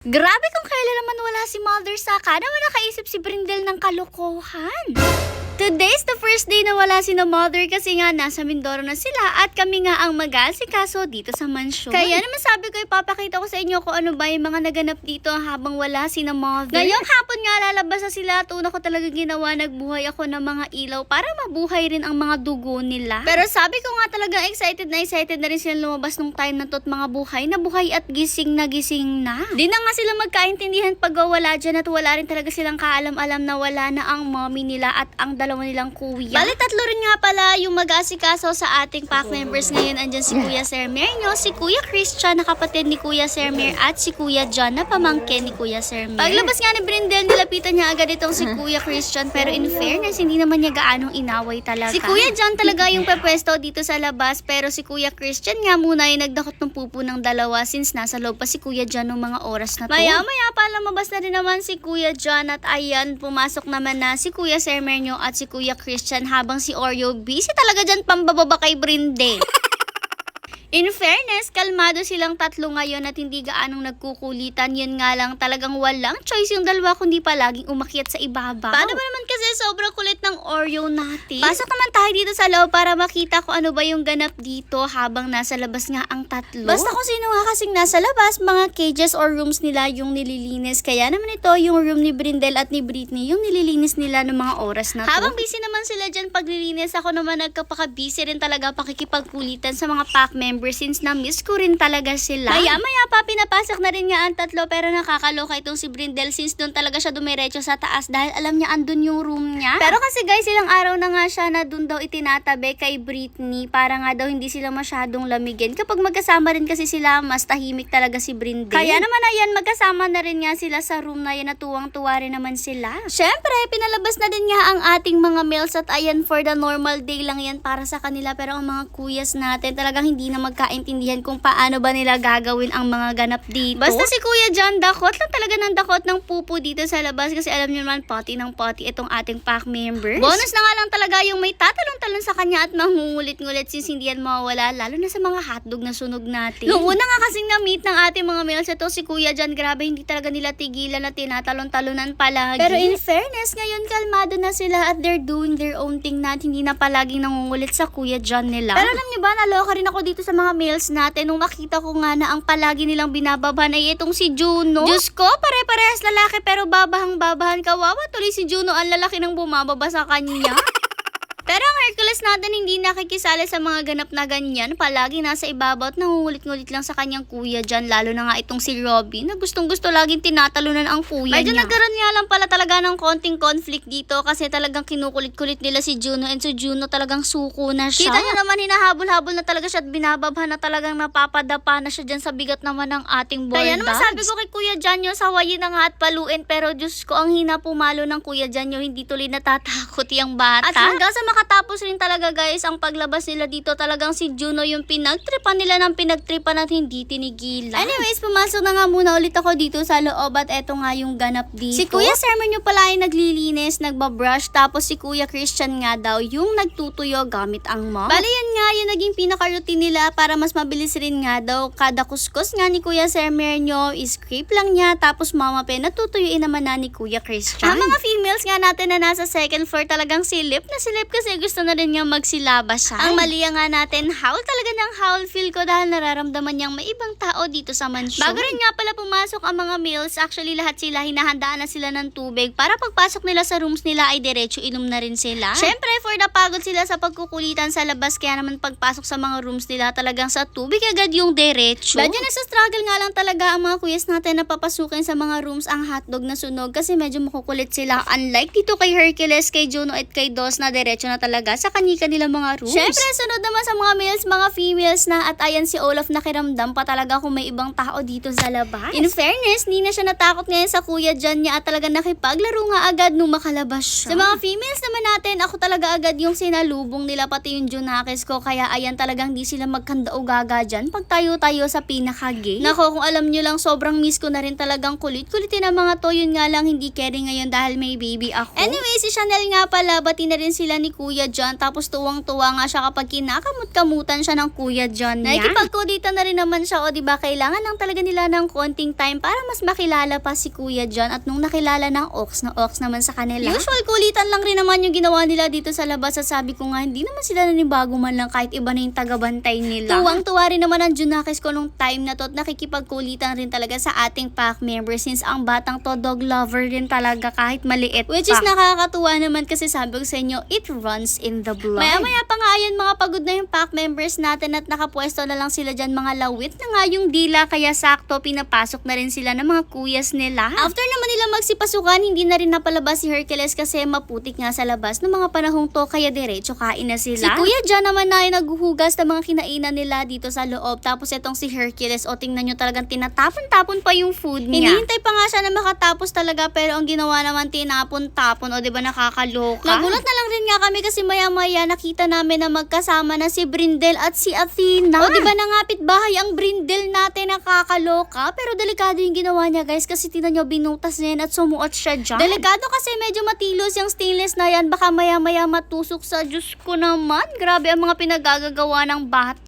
Grabe kung kailan naman wala si Mother Saka naman nakaisip si Brindel ng kalokohan. Today's the first day na wala si na Mother kasi nga nasa Mindoro na sila at kami nga ang mag-aasikaso dito sa mansyon. Kaya naman sabi ko ipapakita ko sa inyo kung ano ba yung mga naganap dito habang wala si na Mother. Ngayong hapon nga lalabas na sila at una ko talaga ginawa nagbuhay ako ng mga ilaw para mabuhay rin ang mga dugo nila. Pero sabi ko nga talaga excited na excited na rin sila lumabas nung time na to at mga buhay na buhay at gising na gising na. Di na nga sila magkaintindihan pag wala dyan at wala rin talaga silang kaalam-alam na wala na ang mommy nila at ang dalawa nilang kuya. Bali tatlo rin nga pala yung mag-asikaso sa ating pack members ngayon. Andyan si Kuya Sermenyo, si Kuya Christian na kapatid ni Kuya Sermer at si Kuya John na pamangkin ni Kuya Sermer. Paglabas nga ni Brindel, nilapitan niya agad itong si Kuya Christian pero in fairness, hindi naman niya gaanong inaway talaga. Si Kuya John talaga yung pepwesto dito sa labas pero si Kuya Christian nga muna yung nagdakot ng pupo ng dalawa since nasa loob pa si Kuya John ng mga oras na to. Maya maya pa lumabas na rin naman si Kuya John at ayan pumasok naman na si Kuya Sermenyo at si Kuya Christian habang si Oreo busy talaga dyan pambababa kay Brinde. In fairness, kalmado silang tatlo ngayon at hindi gaanong nagkukulitan. Yun nga lang, talagang walang choice yung dalawa kundi palaging umakyat sa ibabaw. Paano ba naman kasi sobrang kulit ng Oreo natin? Pasok naman tayo dito sa loob para makita kung ano ba yung ganap dito habang nasa labas nga ang tatlo. Basta kung sino nga kasing nasa labas, mga cages or rooms nila yung nililinis. Kaya naman ito, yung room ni Brindel at ni Britney, yung nililinis nila ng mga oras na to. Habang busy naman sila dyan paglilinis, ako naman nagkapaka-busy rin talaga pakikipagkulitan sa mga pack members since na-miss ko rin talaga sila. Maya-maya pa, pinapasok na rin nga ang tatlo pero nakakaloka itong si Brindel since doon talaga siya dumiretso sa taas dahil alam niya andun yung room niya. Pero kasi guys, ilang araw na nga siya na doon daw itinatabi kay Britney para nga daw hindi sila masyadong lamigin. Kapag magkasama rin kasi sila, mas tahimik talaga si Brindel. Kaya naman ayan, magkasama na rin nga sila sa room na yan na tuwang-tuwa rin naman sila. Syempre, pinalabas na din nga ang ating mga meals at ayan for the normal day lang yan para sa kanila pero ang mga kuyas natin talagang hindi na magkaintindihan kung paano ba nila gagawin ang mga ganap dito. Basta si Kuya John, dakot lang talaga ng dakot ng pupo dito sa labas kasi alam niyo naman, pati ng pati itong ating pack members. Bonus na nga lang talaga yung may tatalon-talon sa kanya at mangungulit-ngulit since hindi yan mawawala, lalo na sa mga hotdog na sunog natin. Noong una nga kasing na-meet ng ating mga meals, ito si Kuya John, grabe, hindi talaga nila tigilan na tinatalon-talonan palagi. Pero in fairness, ngayon kalmado na sila at they're doing their own thing na hindi na palaging nangungulit sa Kuya John nila. Pero alam niyo ba, naloka rin ako dito sa mga meals natin nung makita ko nga na ang palagi nilang binababan ay itong si Juno. Diyos ko, pare-parehas lalaki pero babahang-babahan kawawa tuloy si Juno ang lalaki ng bumababa sa kanya. Hercules natin hindi nakikisali sa mga ganap na ganyan. Palagi nasa ibabaw at nangungulit-ngulit lang sa kanyang kuya dyan. Lalo na nga itong si Robby na gustong gusto laging tinatalunan ang kuya Medyo niya. nagkaroon nga lang pala talaga ng konting conflict dito kasi talagang kinukulit-kulit nila si Juno and si Juno talagang suko na siya. Kita niyo naman hinahabol-habol na talaga siya at binababhan na talagang napapadapa na siya dyan sa bigat naman ng ating ball Kaya naman sabi ko kay Kuya Janyo, sawayin na nga at paluin pero Diyos ko ang hina pumalo ng Kuya Janyo, hindi tuloy natatakot yung bata. At hanggang sa makatapos rin talaga guys ang paglabas nila dito talagang si Juno yung pinagtripan nila ng pinagtripan at hindi tinigilan. Anyways, pumasok na nga muna ulit ako dito sa loob at eto nga yung ganap dito. Si Kuya Sermon yung pala ay naglilinis, nagbabrush, tapos si Kuya Christian nga daw yung nagtutuyo gamit ang mop. Bali yan nga yung naging pinaka-routine nila para mas mabilis rin nga daw. Kada kuskus nga ni Kuya Sermer nyo, scrape lang niya, tapos mama pe, natutuyuin naman na ni Kuya Christian. Ang mga females nga natin na nasa second floor talagang silip na silip kasi gusto na rin niya magsilabas siya. Ang mali nga natin, howl talaga ng howl feel ko dahil nararamdaman niyang may ibang tao dito sa mansyon. Bago rin nga pala pumasok ang mga meals, actually lahat sila hinahandaan na sila ng tubig para pagpasok nila sa rooms nila ay diretso inom na rin sila. Syempre, for the pagod sila sa pagkukulitan sa labas kaya naman pagpasok sa mga rooms nila talagang sa tubig agad yung diretso. Medyo nasa-struggle nga lang talaga ang mga kuyas natin na papasukin sa mga rooms ang hotdog na sunog kasi medyo makukulit sila. Unlike dito kay Hercules, kay Juno at kay Dos na diretso na talaga sa kanika nila mga rooms. Syempre, sunod naman sa mga males, mga females na at ayan si Olaf nakiramdam pa talaga kung may ibang tao dito sa labas. In fairness, hindi na siya natakot ngayon sa kuya dyan niya at talaga nakipaglaro nga agad nung makalabas siya. Sa mga females naman natin, ako talaga agad yung sinalubong nila pati yung Junakis ko kaya ayan talagang di sila magkanda o gaga dyan pag tayo-tayo sa pinaka-gay. Nako, kung alam nyo lang, sobrang miss ko na rin talagang kulit-kulitin ang mga to. Yun nga lang, hindi carry ngayon dahil may baby ako. Anyway, si Chanel nga pala, bati na rin sila ni Kuya John tapos tuwang-tuwa nga siya kapag kinakamot-kamutan siya ng Kuya John niya. Nakikipagkulitan na rin naman siya o di ba kailangan lang talaga nila ng konting time para mas makilala pa si Kuya John at nung nakilala ng Ox na Ox naman sa kanila. Usual kulitan lang rin naman yung ginawa nila dito sa labas at sabi ko nga hindi naman sila nanibago man lang kahit iba na yung tagabantay nila. Tuwang-tuwa rin naman ang Junakis ko nung time na to at nakikipagkulitan rin talaga sa ating pack member since ang batang to dog lover rin talaga kahit maliit Which is nakakatuwa naman kasi sabi ko sa inyo, it runs in the blood. Maya-maya pa nga ayan mga pagod na yung pack members natin at nakapwesto na lang sila dyan mga lawit na nga yung dila kaya sakto pinapasok na rin sila ng mga kuyas nila. After naman nila magsipasukan, hindi na rin napalabas si Hercules kasi maputik nga sa labas ng mga panahong to kaya diretso kain na sila. Si Kuya Jan naman na ay naghuhugas ng mga kinainan nila dito sa loob tapos itong si Hercules o tingnan nyo talagang tinatapon-tapon pa yung food niya. Hinihintay pa nga siya na makatapos talaga pero ang ginawa naman tinapon-tapon o di ba nakakaloka. Nagulat na lang rin nga kami kasi maya-maya nakita namin na magkasama na si Brindel at si Athena. O di ba nangapit bahay ang Brindel natin nakakaloka pero delikado yung ginawa niya guys kasi tinan nyo binutas niya yan at sumuot siya dyan. Delikado kasi medyo matilos yung stainless na yan baka maya-maya matusok sa Diyos ko naman. Grabe ang mga pinagagagawa ng bata.